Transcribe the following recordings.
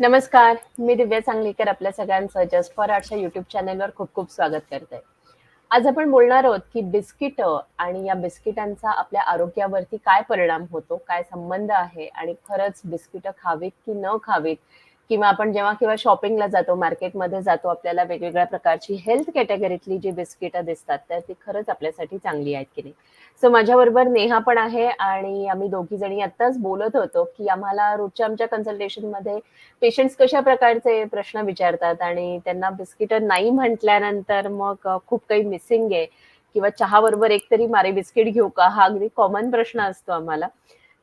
नमस्कार, मी दिव्या सांगलीकर आपल्या सगळ्यांचं जस्ट फॉर आर्टच्या युट्यूब चॅनलवर खूप खूप स्वागत करते. आज आपण बोलणार आहोत, की बिस्किट आणि या बिस्किटांचा आपल्या आरोग्यावरती काय परिणाम होतो, काय संबंध आहे आणि खरंच बिस्किटं खावीत की न खावीत किंवा आपण जेव्हा किंवा शॉपिंगला जातो, मार्केटमध्ये जातो, आपल्याला वेगवेगळ्या प्रकारची हेल्थ कॅटेगरीतली जी बिस्किटं दिसतात, तर ती खरंच आपल्यासाठी चांगली आहेत की नाही. सो माझ्याबरोबर नेहा पण आहे आणि आम्ही दोघी जणी आत्ताच बोलत होतो, की आम्हाला रोजच्या आमच्या कन्सल्टेशनमध्ये पेशंट्स कशा प्रकारचे प्रश्न विचारतात आणि त्यांना बिस्किटं नाही म्हटल्यानंतर मग खूप काही मिसिंग आहे किंवा चहाबरोबर एक तरी मारी बिस्किट घेऊ का? हा अगदी कॉमन प्रश्न असतो आम्हाला.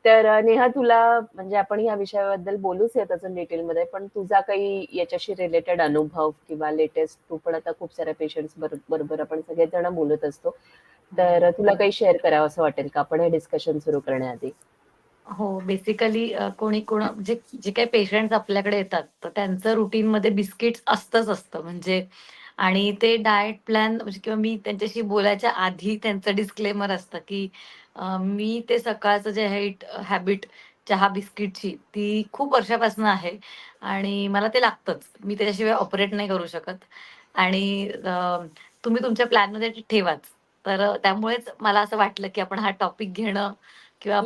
तर नेहा तुला म्हणजे आपण ह्या विषयाबद्दल बोलूच यात अजून डिटेलमध्ये, पण तुझा काही याच्याशी रिलेटेड अनुभव किंवा लेटेस्ट तू पण आता खूप साऱ्या पेशंट्स बरो बरोबर आपण सगळेच जण बोलत असतो. तर अ, तुला काही शेअर करावंसं वाटेल का आपण हे डिस्कशन सुरू करण्याआधी? हो, बेसिकली कोणी कोण जे जे काही पेशंट्स आपल्याकडे येतात, तर त्यांचं रुटीनमध्ये बिस्किट्स असतंच असतं. म्हणजे आणि ते डायट प्लॅन म्हणजे किंवा मी त्यांच्याशी बोलायच्या आधी त्यांचं डिस्क्लेमर असतं, की मी ते सकाळचं जे हेट हॅबिट चहा बिस्किटची ती खूप वर्षापासून आहे आणि मला ते लागतंच. मी त्याच्याशिवाय ऑपरेट नाही करू शकत आणि तुम्ही तुमच्या प्लॅनमध्ये ते ठेवाच. तर त्यामुळेच मला असं वाटलं, की आपण हा टॉपिक घेणं किंवा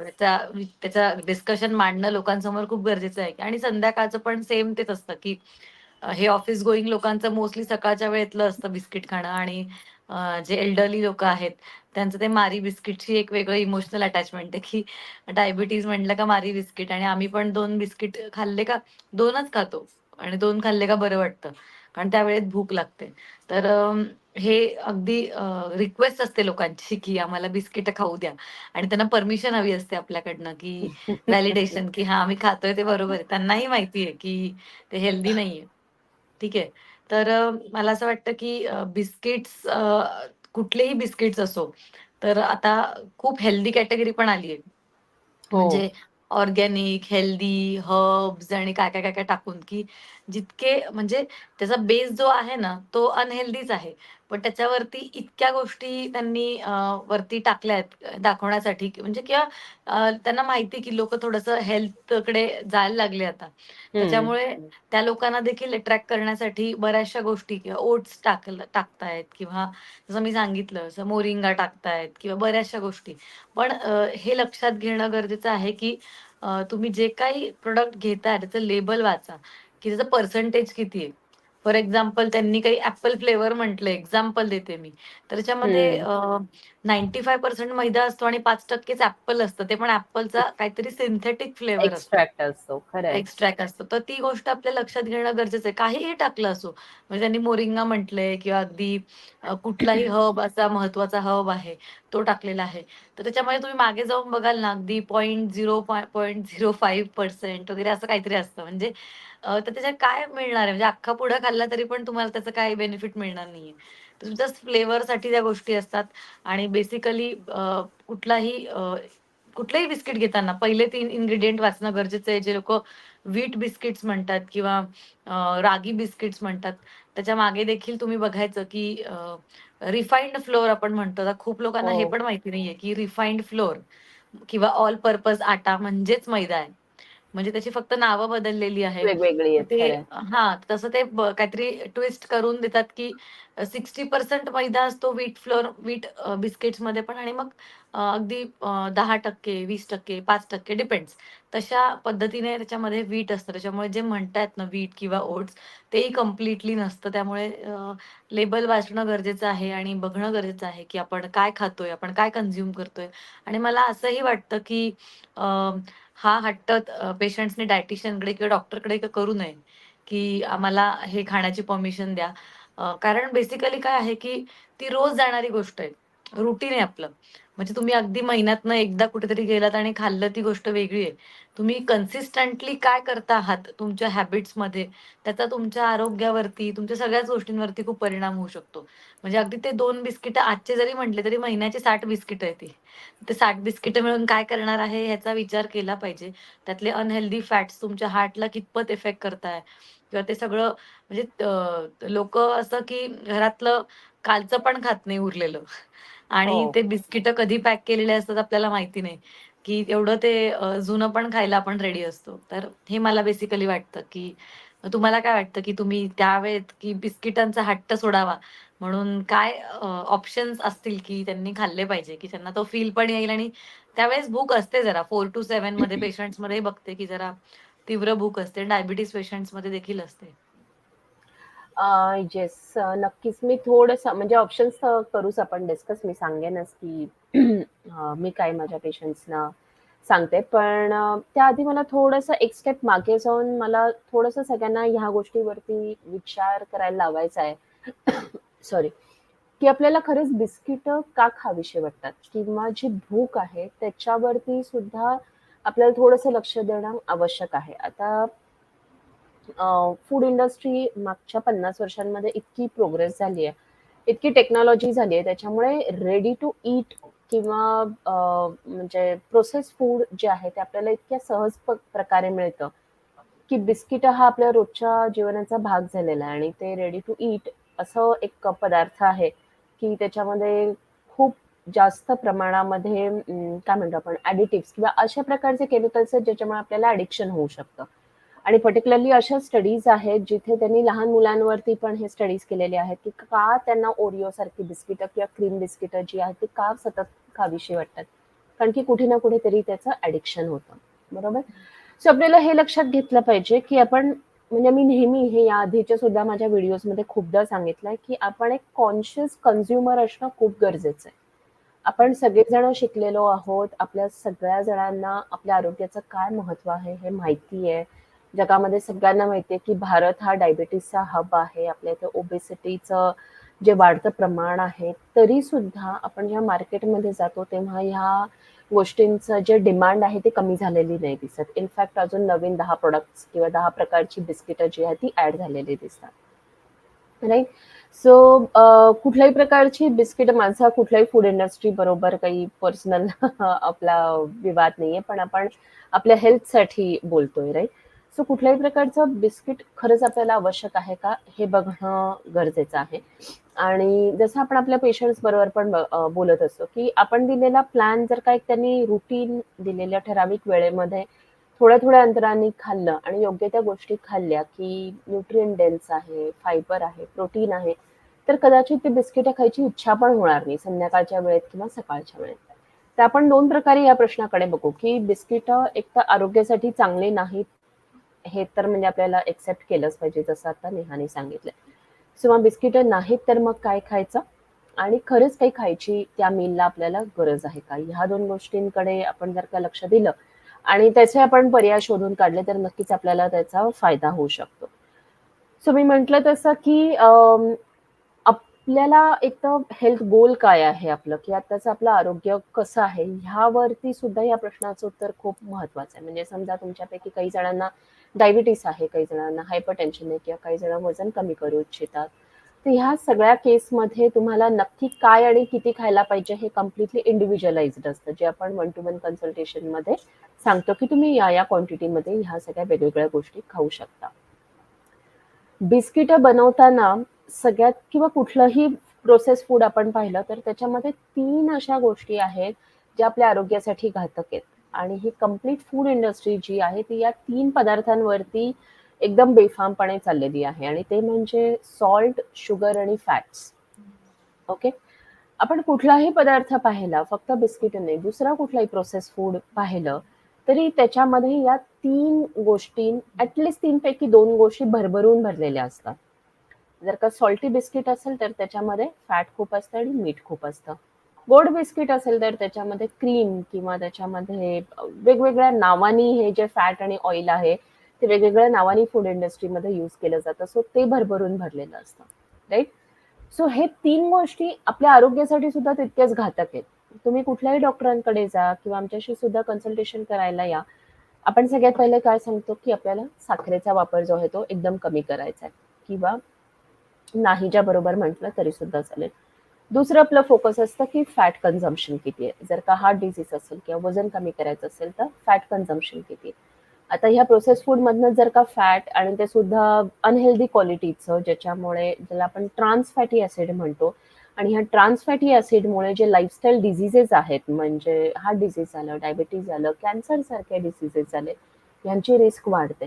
त्याचा त्याचा डिस्कशन मांडणं लोकांसमोर खूप गरजेचं आहे आणि संध्याकाळचं पण सेम तेच असतं, की हे ऑफिस गोइंग लोकांचं मोस्टली सकाळच्या वेळेतलं असतं बिस्किट खाणं आणि जे एल्डरली लोकं आहेत, त्यांचं ते मारी बिस्किटची एक वेगळं इमोशनल अटॅचमेंट आहे, की डायबिटीज म्हटलं का मारी बिस्किट आणि आम्ही पण 2 बिस्किट खाल्ले का 2च खातो आणि 2 खाल्ले का बरं वाटतं. कारण त्यावेळेत भूक लागते. तर हे अगदी रिक्वेस्ट असते लोकांची, की आम्हाला बिस्किटं खाऊ द्या. आणि त्यांना परमिशन हवी असते आपल्याकडनं, की व्हॅलिडेशन, की हां, आम्ही खातोय ते बरोबर आहे. त्यांनाही माहिती आहे, की ते हेल्दी नाहीये. ठीक आहे. तर मला असं वाटतं, की बिस्किट्स कुठलेही बिस्किट्स असो, तर आता खूप हेल्दी कॅटेगरी पण आली आहे. हो. म्हणजे ऑर्गॅनिक, हेल्दी, हर्ब्स आणि काय, काय, काय, काय टाकून, की जितके म्हणजे त्याचा बेस जो आहे ना, तो अनहेल्दीच आहे. पण त्याच्यावरती इतक्या गोष्टी त्यांनी वरती टाकल्या आहेत दाखवण्यासाठी, म्हणजे किंवा त्यांना माहिती की लोकं थोडंसं हेल्थकडे जायला लागले आता. त्याच्यामुळे त्या लोकांना देखील अट्रॅक्ट करण्यासाठी बऱ्याचशा गोष्टी किंवा ओट्स टाकल टाकतायत किंवा जसं मी सांगितलं, जसं मोरिंगा टाकतायत किंवा बऱ्याचशा गोष्टी. पण हे लक्षात घेणं गरजेचं आहे, की तुम्ही जे काही प्रॉडक्ट घेताय त्याचं लेबल वाचा, की त्याचं पर्सेंटेज किती आहे. फॉर एक्झाम्पल त्यांनी काही ॲपल फ्लेवर म्हटलं, एक्झाम्पल देते मी. तर त्याच्यामध्ये हं. अ, 95% मैदा असतो आणि 5%च ॲपल असतं. ते पण ॲपलचा काहीतरी सिंथेटिक फ्लेवर असतो. एक्स्ट्रॅक्ट असतो. एक्स्ट्रॅक्ट असतो. तर ती गोष्ट आपल्या लक्षात घेणं गरजेचं आहे. काहीही टाकलं असो, म्हणजे त्यांनी मोरिंगा म्हटलंय किंवा अगदी कुठलाही हर्ब असा महत्त्वाचा हर्ब आहे, तो टाकलेला आहे. तर त्याच्यामध्ये तुम्ही मागे जाऊन बघाल ना, अगदी 0.0 0.05% वगैरे असं काहीतरी असतं. म्हणजे तर त्याच्यात काय मिळणार आहे? म्हणजे अख्खा पुडा खाल्ला तरी पण तुम्हाला त्याचं काही बेनिफिट मिळणार नाहीये. जस्ट फ्लेवरसाठी त्या गोष्टी असतात आणि बेसिकली कुठलाही कुठलंही बिस्किट घेताना पहिले 3 इन्ग्रीडियंट वाचणं गरजेचं आहे. जे लोकं व्हीट बिस्किट्स म्हणतात किंवा रागी बिस्किट्स म्हणतात. त्याच्यामागे देखील तुम्ही बघायचं की रिफाइंड फ्लोअर आपण म्हणतो. खूप लोकांना हे हो. पण माहिती नाहीये की रिफाइंड फ्लोअर किंवा ऑल पर्पज आटा म्हणजेच मैदा आहे. म्हणजे त्याची फक्त नावं बदललेली आहेत. वेगवेगळी आहेत. ते. हां, तसं ते ब काहीतरी ट्विस्ट करून देतात, की अ, 60% मैदा असतो व्हीट फ्लोअर व्हीट अ, बिस्किट्समध्ये पण आणि मग अ, अगदी अ, 10% 20% 5% डिपेंड्स. तशा पद्धतीने त्याच्यामध्ये व्हीट असतं. त्याच्यामुळे जे म्हणतायत ना व्हीट किंवा ओट्स तेही कंप्लीटली नसतं. त्यामुळे लेबल वाचणं गरजेचं आहे आणि बघणं गरजेचं आहे, की आपण काय खातोय, आपण काय कन्झ्युम करतोय आणि मला असंही वाटतं, की अ, हा हट्ट पेशंट्सने डायटिशियनकडे किंवा डॉक्टरकडे करू नये, की आम्हाला हे खाण्याची परमिशन द्या. कारण बेसिकली काय आहे, की ती रोज जाणारी गोष्ट आहे. रुटीन आहे आपलं. म्हणजे तुम्ही अगदी महिन्यातनं एकदा कुठेतरी गेलात आणि खाल्लं ती गोष्ट वेगळी आहे. तुम्ही कन्सिस्टंटली काय करता आहात तुमच्या हॅबिट्समध्ये, त्याचा तुमच्या आरोग्यावरती, तुमच्या सगळ्याच गोष्टींवरती खूप परिणाम होऊ शकतो. म्हणजे अगदी ते दोन बिस्किटं आजचे जरी म्हटले, तरी महिन्याची साठ बिस्किटं येतील ती. ते साठ बिस्किटं मिळून काय करणार आहे ह्याचा विचार केला पाहिजे. त्यातले अनहेल्दी फॅट्स तुमच्या हार्टला कितपत इफेक्ट करताय किंवा ते सगळं म्हणजे लोक असं की घरातलं कालचं पण खात नाही उरलेलं आणि हो. ते बिस्किटं कधी पॅक केलेले असतात आपल्याला माहिती नाही. की एवढं ते जुनं पण खायला आपण रेडी असतो. तर हे मला बेसिकली वाटतं, की तुम्हाला काय वाटतं, की तुम्ही त्यावेळेत की बिस्किटांचा हट्ट सोडावा म्हणून काय ऑप्शन्स असतील, की त्यांनी खाल्ले पाहिजे, की त्यांना तो फील पण येईल आणि त्यावेळेस भूक असते जरा 4 टू 7 मध्ये पेशंट्समध्ये बघते, की जरा तीव्र भूक असते. डायबिटीज पेशंट्समध्ये देखील असते. येस नक्कीच. मी थोडंसं म्हणजे ऑप्शन्स करूच आपण डिस्कस मी सांगेनच की मी काय माझ्या पेशंट्सना सांगते. पण त्याआधी मला थोडंसं एक स्टेप मागे जाऊन मला थोडंसं सगळ्यांना ह्या गोष्टीवरती विचार करायला लावायचा आहे. सॉरी की आपल्याला खरंच बिस्किट का खावीशी वाटतात? किंवा जी भूक आहे त्याच्यावरती सुद्धा आपल्याला थोडंसं लक्ष देणं आवश्यक आहे. आता फूड इंडस्ट्री मागच्या पन्नास वर्षांमध्ये इतकी प्रोग्रेस झाली आहे. इतकी टेक्नॉलॉजी झाली आहे. त्याच्यामुळे रेडी टू ईट किंवा म्हणजे प्रोसेस फूड जे आहे ते आपल्याला इतक्या सहज प्रकारे मिळतं की बिस्किट हा आपल्या रोजच्या जीवनाचा भाग झालेला आहे आणि ते रेडी टू ईट असं एक पदार्थ आहे की त्याच्यामध्ये खूप जास्त प्रमाणामध्ये काय म्हणतो आपण ॲडिटिव्स किंवा अशा प्रकारचे केमिकल्स आहेत ज्याच्यामुळे आपल्याला ॲडिक्शन होऊ शकतं. आणि पर्टिक्युलरली अशा स्टडीज आहेत जिथे त्यांनी लहान मुलांवरती पण हे स्टडीज केलेले आहेत की का त्यांना ओरिओ सारखी बिस्किटं किंवा क्रीम बिस्किटं जी आहेत ती का सतत खावीशी वाटतात. कारण की कुठे ना कुठेतरी त्याचं ॲडिक्शन होतं. बरोबर? सो आपल्याला हे लक्षात घेतलं पाहिजे की आपण म्हणजे मी नेहमी हे या आधीच्या सुद्धा माझ्या व्हिडिओजमध्ये खूपदा सांगितलंय की आपण एक कॉन्शियस कन्झ्युमर असणं खूप गरजेचं आहे. आपण सगळेजण शिकलेलो आहोत आपल्या सगळ्या जणांना आपल्या आरोग्याचं काय महत्त्व आहे हे माहिती आहे. जगामध्ये सगळ्यांना माहिती आहे की भारत हा डायबिटीसचा हब आहे. आपल्या इथे ओबेसिटीचं जे वाढतं प्रमाण आहे तरी सुद्धा आपण जेव्हा मार्केटमध्ये जातो तेव्हा ह्या गोष्टींचं जे डिमांड आहे ते कमी झालेली नाही दिसत. इनफॅक्ट अजून नवीन दहा प्रोडक्ट्स किंवा दहा प्रकारची बिस्किटं जी आहेत ती ऍड झालेली दिसतात. राईट सो कुठल्याही प्रकारची बिस्किट माझा कुठल्याही फूड इंडस्ट्री बरोबर काही पर्सनल आपला विवाद नाहीये पण आपण आपल्या हेल्थसाठी बोलतोय राईट सो कुठल्याही प्रकारचं बिस्किट खरंच आपल्याला आवश्यक आहे का हे बघणं गरजेचं आहे. आणि जसं आपण आपल्या पेशंट्स बरोबर पण बोलत असतो की आपण दिलेला प्लॅन जर का एक त्यांनी रुटीन दिलेल्या ठराविक वेळेमध्ये थोड्या थोड्या अंतराने खाल्लं आणि योग्य त्या गोष्टी खाल्ल्या की न्यूट्रियन डेन्स आहे फायबर आहे प्रोटीन आहे तर कदाचित ती बिस्किटं खायची इच्छा पण होणार नाही संध्याकाळच्या वेळेत किंवा सकाळच्या वेळेत. तर आपण दोन प्रकारे या प्रश्नाकडे बघू की बिस्किटं एक तर आरोग्यासाठी चांगली नाहीत हे तर म्हणजे आपल्याला एक्सेप्ट केलंच पाहिजे जसं आता नेहाने सांगितलं. किंवा बिस्किट नाहीत तर मग काय खायचं? आणि खरंच काही खायची त्या मीलला आपल्याला गरज आहे का? ह्या दोन गोष्टींकडे आपण जर का लक्ष दिलं आणि त्याचे आपण पर्याय शोधून काढले तर नक्कीच आपल्याला त्याचा फायदा होऊ शकतो. सो मी म्हटलं तसं की आपल्याला एक तर हेल्थ गोल काय आहे आपलं? की आताचं आपलं आरोग्य कसं आहे? ह्यावरती सुद्धा या प्रश्नाचं उत्तर खूप महत्वाचं आहे. म्हणजे समजा तुमच्यापैकी काही जणांना डायबिटीस आहे काही जणांना हायपर टेन्शन आहे किंवा काही जण वजन कमी करू इच्छितात. तर ह्या सगळ्या केसमध्ये तुम्हाला नक्की काय आणि किती खायला पाहिजे हे कम्प्लिटली इंडिव्हिज्युअलाइज्ड असतं. जे आपण वन टू वन कन्सल्टेशनमध्ये सांगतो की तुम्ही या या क्वांटिटीमध्ये ह्या सगळ्या वेगवेगळ्या गोष्टी खाऊ शकता. बिस्किटं बनवताना सगळ्यात किंवा कुठलंही प्रोसेस फूड आपण पाहिलं तर त्याच्यामध्ये तीन अशा गोष्टी आहेत ज्या आपल्या आरोग्यासाठी घातक आहेत. आणि ही कंप्लीट फूड इंडस्ट्री जी आहे ती या तीन पदार्थांवरती एकदम बेफामपणे चाललेली आहे. आणि ते म्हणजे सॉल्ट शुगर आणि फॅट्स ओके आपण कुठलाही पदार्थ पाहिला फक्त बिस्किट नाही दुसरा कुठलाही प्रोसेस फूड पाहिलं तरी त्याच्यामध्ये या तीन गोष्टी ऍटलिस्ट तीन पैकी दोन गोष्टी भरभरून भरलेल्या असतात. जर का सॉल्टी बिस्किट असेल तर त्याच्यामध्ये फॅट खूप असतं आणि मीठ खूप असतं. गोड बिस्किट असेल तर त्याच्यामध्ये क्रीम किंवा त्याच्यामध्ये वेगवेगळ्या नावानी हे जे फॅट आणि ऑइल आहे ते वेगवेगळ्या नावानी फूड इंडस्ट्रीमध्ये यूज केलं जातं. सो ते भरभरून भरलेलं असतं. राईट सो हे तीन गोष्टी आपल्या आरोग्यासाठी सुद्धा तितक्याच घातक आहेत. तुम्ही कुठल्याही डॉक्टरांकडे जा किंवा आमच्याशी सुद्धा कन्सल्टेशन करायला या. आपण सगळ्यात पहिले काय सांगतो की आपल्याला साखरेचा वापर जो आहे तो एकदम कमी करायचा आहे. किंवा नाहीच्या बरोबर म्हटलं तरी सुद्धा चालेल. दुसरं आपलं फोकस असतं की फॅट कन्झम्पशन किती आहे. जर का हार्ट डिझीज असेल किंवा वजन कमी करायचं असेल तर फॅट कन्झम्पशन किती आहे. आता ह्या प्रोसेस फूड मधनं जर का फॅट आणि ते सुद्धा अनहेल्दी क्वालिटीचं ज्याच्यामुळे ज्याला आपण ट्रान्स फॅटी ऍसिड म्हणतो आणि ह्या ट्रान्स फॅटी ऍसिडमुळे जे लाईफस्टाईल डिझिजेस आहेत म्हणजे हार्ट डिझीज झालं डायबिटीज झालं कॅन्सर सारखे डिझिजेस झाले यांची रिस्क वाढते.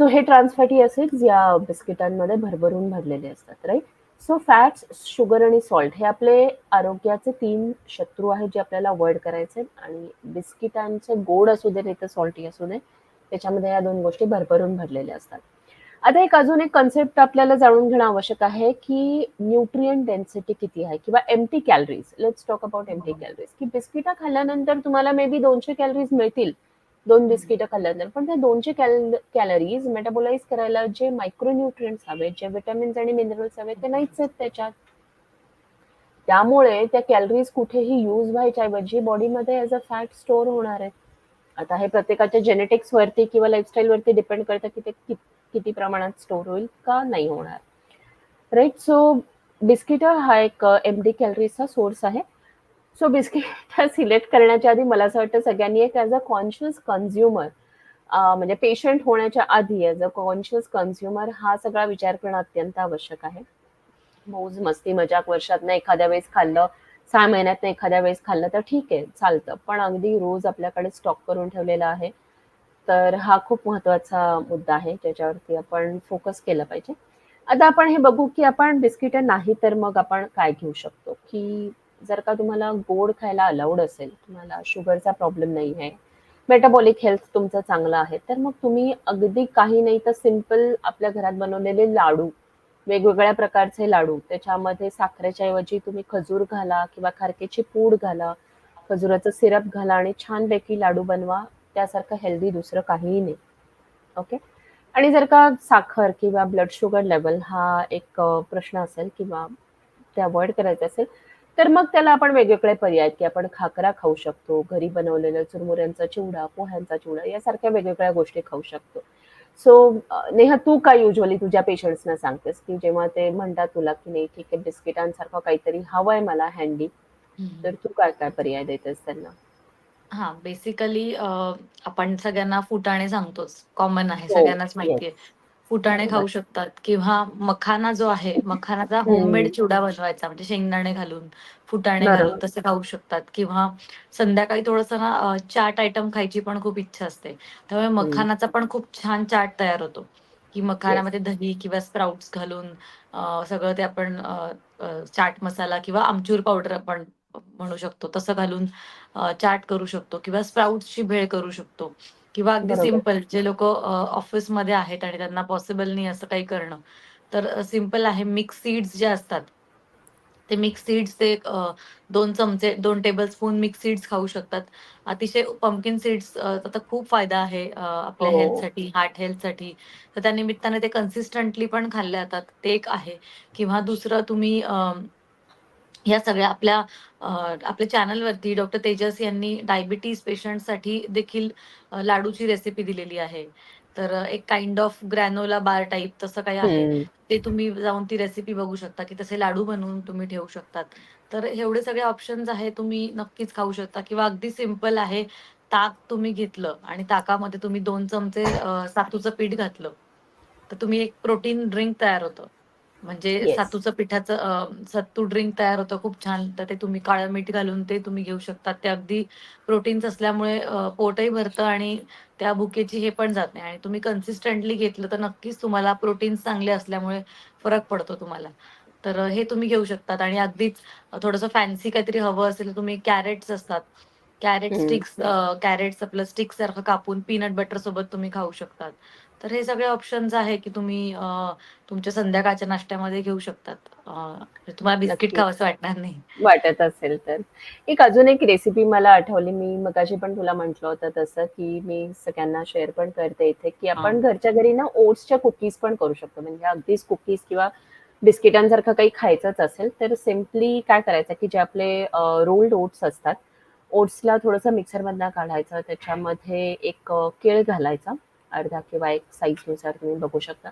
सो हे ट्रान्सफॅटी ऍसिड्स या बिस्किटांमध्ये भरभरून भरलेले असतात राईट सो फॅट्स शुगर आणि सॉल्ट हे आपले आरोग्याचे तीन शत्रू आहेत जे आपल्याला अवॉइड करायचे आणि बिस्किटांचे गोड असू दे नाही तर सॉल्टी असू दे त्याच्यामध्ये या दोन गोष्टी भरभरून भरलेल्या असतात. आता एक अजून एक कन्सेप्ट आपल्याला जाणून घेणं आवश्यक आहे की न्यूट्रियन डेन्सिटी किती आहे किंवा empty calories let's talk about empty calories की बिस्किटा खाल्ल्यानंतर तुम्हाला मे बी दोनशे कॅलरीज मिळतील दोन बिस्किटं खाल्ल्यानंतर. पण त्या दोनशे कॅल कॅलरीज मेटाबोलाइज करायला जे मायक्रोन्यूट्रिएंट्स हवेत जे विटॅमिन्स आणि मिनरल्स हवेत ते नाहीच आहेत त्याच्यात. त्यामुळे त्या कॅलरीज कुठेही यूज व्हायच्या ऐवजी बॉडीमध्ये ॲज अ फॅट स्टोअर होणार आहेत. आता हे प्रत्येकाच्या जेनेटिक्स वरती किंवा लाईफस्टाईल वरती डिपेंड करतं की ते कि- किती प्रमाणात स्टोअर होईल का नाही होणार. राईट सो बिस्किट हा एक एम डी कॅलरीजचा सोर्स आहे. सो बिस्किट सिलेक्ट करण्याच्या आधी मला असं वाटतं सगळ्यांनी एक ॲज अ कॉन्शियस कन्झ्युमर म्हणजे पेशंट होण्याच्या आधी ॲज अ कॉन्शियस कन्झ्युमर हा सगळा विचार करणं अत्यंत आवश्यक आहे. मौज मस्ती मजाक वर्षातनं एखाद्या वेळेस खाल्लं सहा महिन्यातनं एखाद्या वेळेस खाल्लं तर ठीक आहे चालतं. पण अगदी रोज आपल्याकडे स्टॉक करून ठेवलेला आहे तर हा खूप महत्त्वाचा मुद्दा आहे. ज्याच्यावरती आपण फोकस केलं पाहिजे. आता आपण हे बघू की आपण बिस्किट नाही तर मग आपण काय घेऊ शकतो? की जर का तुम्हाला गोड खायला अलाउड असेल तुम्हाला शुगरचा प्रॉब्लेम नाही आहे मेटाबॉलिक हेल्थ तुमचं चांगलं आहे तर मग तुम्ही अगदी काही नाही तर सिंपल आपल्या घरात बनवलेले लाडू वेगवेगळ्या प्रकारचे लाडू त्याच्यामध्ये साखरेच्या ऐवजी तुम्ही खजूर घाला किंवा खारकेची पूड घाला खजुराचं सिरप घाला आणि छानपैकी लाडू बनवा त्यासारखं हेल्दी दुसरं काहीही नाही. ओके आणि जर का साखर किंवा ब्लड शुगर लेवल हा एक प्रश्न असेल किंवा ते अवॉइड करायचं असेल तर मग त्याला आपण वेगवेगळे पर्याय की आपण खाकरा खाऊ शकतो घरी बनवलेलं चुरमुऱ्यांचा चिवडा पोह्यांचा चिवडा यासारख्या वेगवेगळ्या गोष्टी खाऊ शकतो. सो नेहा तू काय युजली तुझ्या पेशंट्सना सांगतेस की जेव्हा ते म्हणतात तुला की नाही ठीक आहे बिस्किटांसारखं काहीतरी हवंय मला हँडी. तर तू काय काय पर्याय देतेस त्यांना? हा बेसिकली आपण सगळ्यांना फुटाणे सांगतोच. कॉमन आहे हो, सगळ्यांनाच माहिती आहे फुटाणे. खाऊ शकतात किंवा मखाना जो आहे मखानाचा हम्म. होममेड चिवडा बनवायचा म्हणजे शेंगदाणे घालून फुटाणे. घालून तसे खाऊ शकतात किंवा संध्याकाळी थोडस ना चाट आयटम खायची पण खूप इच्छा असते त्यामुळे मखानाचा पण खूप छान चाट तयार होतो की मखानामध्ये दही किंवा स्प्राउट्स घालून सगळं ते आपण चाट मसाला किंवा आमचूर पावडर आपण म्हणू शकतो तसं घालून चाट करू शकतो किंवा स्प्राउट्सची भेळ करू शकतो किंवा अगदी. सिंपल जे लोक ऑफिसमध्ये आहेत आणि त्यांना पॉसिबल नाही असं काही करणं तर सिंपल आहे मिक्स सीड्स जे असतात ते मिक्स सीड्स ते दोन चमचे दोन टेबल स्पून मिक्स सीड्स खाऊ शकतात अतिशय पंकिन सीड्स आता खूप फायदा आहे आपल्या हो. हेल्थसाठी हार्ट हेल्थसाठी तर त्या निमित्ताने ते कन्सिस्टंटली पण खाल्ले जातात ते एक आहे किंवा दुसरं तुम्ही अम, या सगळ्या आपल्या आपल्या चॅनलवरती डॉक्टर तेजस यांनी डायबिटीज पेशंटसाठी देखील लाडूची रेसिपी दिलेली आहे. तर एक kind of granola bar type तसं काही आहे. ते तुम्ही जाऊन ती रेसिपी बघू शकता की तसे लाडू बनवून तुम्ही ठेवू शकतात. तर एवढे सगळे ऑप्शन्स आहे तुम्ही नक्कीच खाऊ शकता. किंवा अगदी सिंपल आहे ताक तुम्ही घेतलं आणि ताकामध्ये तुम्ही दोन चमचे सातूचं पीठ घातलं. तर तुम्ही एक प्रोटीन ड्रिंक तयार होतं. म्हणजे Yes. सातूचं पिठाचं सत्तू ड्रिंक तयार होतं खूप छान. तर ते तुम्ही काळं मीठ घालून ते तुम्ही घेऊ शकता ते अगदी प्रोटीन्स असल्यामुळे पोटही भरतं आणि त्या भुकेची हे पण जात नाही. आणि तुम्ही कन्सिस्टंटली घेतलं तर नक्कीच तुम्हाला प्रोटीन्स चांगले असल्यामुळे फरक पडतो तुम्हाला. तर हे तुम्ही घेऊ शकतात. आणि अगदीच थोडंसं फॅन्सी काहीतरी हवं असेल तर तुम्ही कॅरेट्स असतात. कॅरेट. स्टिक्स कॅरेट्स आपलं स्टिक सारखं कापून पीनट बटर सोबत तुम्ही खाऊ शकतात. तर हे सगळे ऑप्शन्स आहे की तुम्ही तुमच्या संध्याकाळच्या नाश्त्यामध्ये घेऊ शकतात. तुम्हाला बिस्किट नक्की. खावंसं वाटणार नाही. वाटत असेल तर. एक अजून एक रेसिपी मला आठवली. मी मगाशी पण तुला म्हटलं होतं तसं की मी सगळ्यांना शेअर पण करते इथे की आपण घरच्या घरी ना ओट्सच्या कुकीज पण करू शकतो. म्हणजे अगदीच कुकीज किंवा बिस्किटांसारखं काही खायचंच असेल तर सिम्पली काय करायचं की जे आपले रोल्ड ओट्स असतात ओट्सला थोडंसं मिक्सरमधनं काढायचं. त्याच्यामध्ये एक केळ घालायचा. अर्धा किंवा एक साईजनुसार तुम्ही बघू शकता.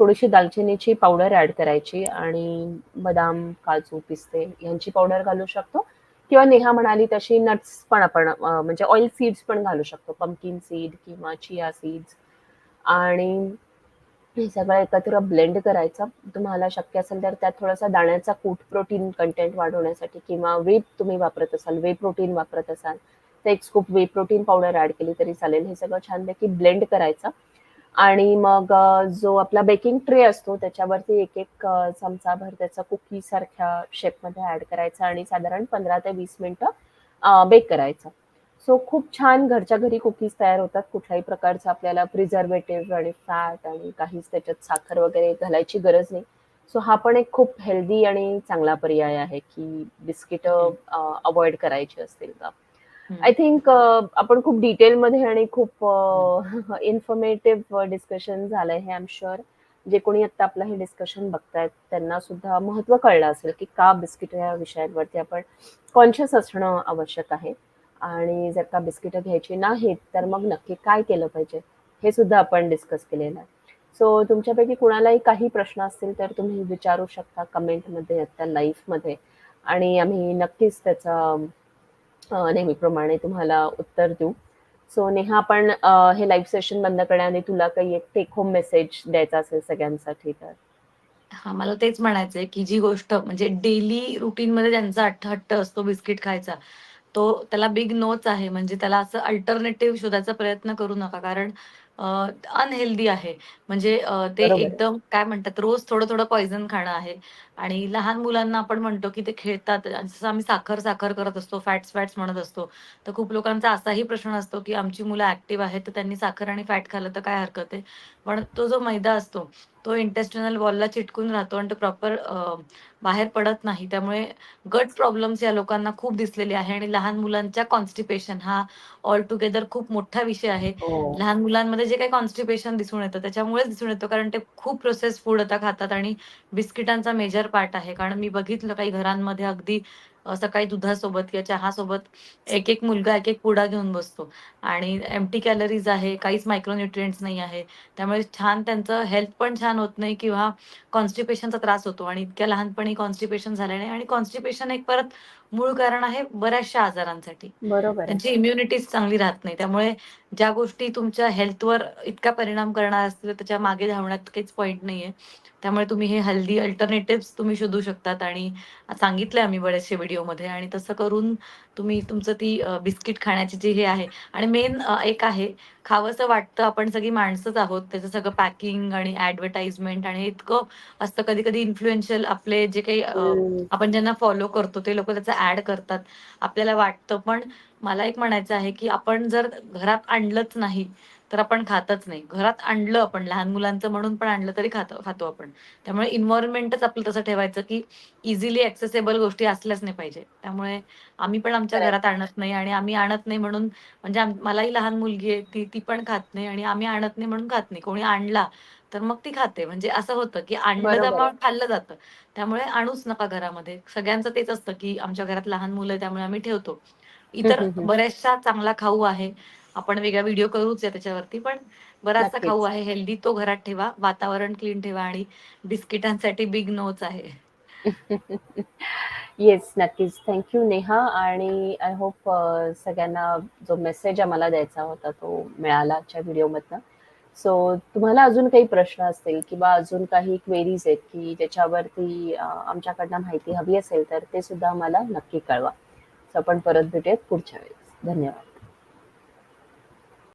थोडीशी दालचिनीची पावडर ऍड करायची आणि बदाम काजू पिस्ते यांची पावडर घालू शकतो. किंवा नेहा म्हणाली तशी नट्स पण आपण म्हणजे ऑइल सीड्स पण घालू शकतो. पम्पकिन सीड किंवा चिया सीड्स आणि हे सगळं एकत्र ब्लेंड करायचं. तुम्हाला शक्य असेल तर त्यात थोडासा दाण्याचा कूट प्रोटीन कंटेंट वाढवण्यासाठी किंवा वेब तुम्ही वापरत असाल, वे प्रोटीन वापरत असाल, ते एक scoop whey protein powder add केली तरी चालेल. हे सगळं छानपैकी ब्लेंड करायचं आणि मग जो आपला बेकिंग ट्रे असतो त्याच्यावरती एक-एक चमचाभर त्याचा कुकीसारख्या शेपमध्ये ऍड करायचा आणि साधारण 15 ते वीस मिनिटं बेक करायचं. सो खूप छान घरच्या घरी कुकीज तयार होतात. कुठल्याही प्रकारचं आपल्याला प्रिझर्वेटिव्ह आणि फॅट आणि काहीच त्याच्यात साखर वगैरे घालायची गरज नाही. सो हा पण एक खूप हेल्दी आणि चांगला पर्याय आहे, की बिस्किट अवॉइड करायची असतील का. आय थिंक आपण खूप डिटेलमध्ये आणि खूप इन्फॉर्मेटिव्ह डिस्कशन झालंय हे आय एम शुअर. जे कोणी आता आपलं हे डिस्कशन बघतायत त्यांना सुद्धा महत्त्व कळलं असेल, की का बिस्किटं या विषयांवरती आपण कॉन्शियस असणं आवश्यक आहे आणि जर का बिस्किटं घ्यायची नाहीत, तर मग नक्की काय केलं पाहिजे, हे सुद्धा आपण डिस्कस केलेलं आहे. सो तुमच्यापैकी कुणालाही काही प्रश्न असतील तर तुम्ही विचारू शकता कमेंटमध्ये आत्ता लाईव्हमध्ये आणि आम्ही नक्कीच त्याचं नेहमीप्रमाणे तुम्हाला उत्तर देऊ. सो नेहा आपण हे लाईव्ह सेशन बंद करण्याआधी तुला काही एक टेक होम मेसेज द्यायचा असेल सगळ्यांसाठी तर? हां, मला तेच म्हणायचंय, की जी गोष्ट म्हणजे डेली रूटीनमध्ये ज्यांचा हट्ट हट्ट असतो बिस्किट खायचा, तो त्याला बिग नोच आहे. म्हणजे त्याला असं अल्टरनेटिव्ह शोधायचा प्रयत्न करू नका. कारण अनहेल्दी आहे. म्हणजे ते. एकदम काय म्हणतात रोज थोडं-थोडं पॉइझन खाणं आहे आणि लहान मुलांना आपण म्हणतो, की ते खेळतात. जसं आम्ही साखर-साखर करत असतो, फॅट्स-फॅट्स म्हणत असतो. तर खूप लोकांचा असाही प्रश्न असतो, की आमची मुलं ॲक्टिव्ह आहेत, तर त्यांनी साखर आणि फॅट खाल्लं तर काय हरकत आहे? पण तो जो मैदा असतो, तो इंटेस्टिनल वॉलला चिटकून राहतो आणि तो प्रॉपर बाहेर पडत नाही. त्यामुळे गट प्रॉब्लेम्स या लोकांना खूप दिसलेले आहे आणि लहान मुलांच्या कॉन्स्टिपेशन हा ऑल टुगेदर खूप मोठा विषय आहे. हो. लहान मुलांमध्ये जे काही कॉन्स्टिपेशन दिसून येतं त्याच्यामुळेच दिसून येतं कारण ते खूप प्रोसेस्ड फूड आता खातात आणि बिस्किटांचा मेजर पार्ट आहे. कारण मी बघितलं काही घरांमध्ये अगदी सकाळी दुधासोबत किंवा चहासोबत एक-एक मुलगा एक-एक पुडा घेऊन बसतो आणि एमटी कॅलरीज आहे, काहीच मायक्रोन्यूट्रिएंट्स नाही आहे. त्यामुळे छान त्यांचं हेल्थ पण छान होत नाही किंवा कॉन्स्टिपेशनचा त्रास होतो आणि इतक्या लहानपणी कॉन्स्टिपेशन झाल्याने आणि कॉन्स्टिपेशन एक परत मूळ कारण आहे बऱ्याचशा आजारांसाठी. बरोबर. त्यांची इम्युनिटीच चांगली राहत नाही. त्यामुळे ज्या गोष्टी तुमच्या हेल्थवर इतका परिणाम करणार असतील, त्याच्यामागे धावण्यात काहीच पॉइंट नाहीये. त्यामुळे तुम्ही हे हेल्दी अल्टरनेटिव्हज तुम्ही शोधू शकतात आणि सांगितलंय आम्ही बरेचसे व्हिडिओमध्ये आणि तसं करून तुम्ही तुमचं ती बिस्किट खाण्याची जी हे आहे आणि मेन एक आहे खावंसं वाटतं. आपण सगळी माणसंच आहोत. त्याचं सगळं पॅकिंग आणि ॲडव्हर्टाइजमेंट आणि इतकं असतं कधी-कधी इन्फ्लुएन्शियल आपले जे काही हं. आपण ज्यांना फॉलो करतो ते लोकं त्याचं ॲड करतात. आपल्याला वाटतं. पण मला एक म्हणायचं आहे, की आपण जर घरात आणलंच नाही, तर आपण खातच नाही. घरात आणलं आपण लहान मुलांचं म्हणून पण आणलं तरी खातो खातो आपण. त्यामुळे एन्व्हायर्नमेंटच आपलं तसं ठेवायचं, की इझिली एक्सेसिबल गोष्टी असल्याच नाही पाहिजे. त्यामुळे आम्ही पण आमच्या. घरात आणत नाही आणि आम्ही आणत नाही म्हणून म्हणजे मलाही लहान मुलगी आहे. ती ती पण खात नाही आणि आम्ही आणत नाही म्हणून खात नाही. कोणी आणला तर मग ती खाते. म्हणजे असं होतं, की आणलं खाल्लं जातं. त्यामुळे आणूच नका घरामध्ये. सगळ्यांचं तेच असतं, की आमच्या घरात लहान मुलं त्यामुळे आम्ही ठेवतो. इतर. बऱ्याचशा चांगला खाऊ आहे. आपण वेगळा व्हिडिओ करूच आहे त्याच्यावरती. पण बराचसा खाऊ. आहे हेल्दी तो घरात ठेवा. वातावरण क्लीन ठेवा आणि बिस्किटांसाठी बिग नोच आहे. येस, नक्कीच. थँक यू नेहा आणि आय होप अ, सगळ्यांना जो मेसेज आम्हाला द्यायचा होता तो मिळाला आजच्या व्हिडिओमधनं. सो तुम्हाला अजून काही प्रश्न असतील किंवा अजून काही क्वेरीज आहेत, की ज्याच्यावरती अ, आमच्याकडनं माहिती हवी असेल, तर ते सुद्धा आम्हाला नक्की कळवा. सो आपण परत भेटूयात पुढच्या वेळेस. धन्यवाद.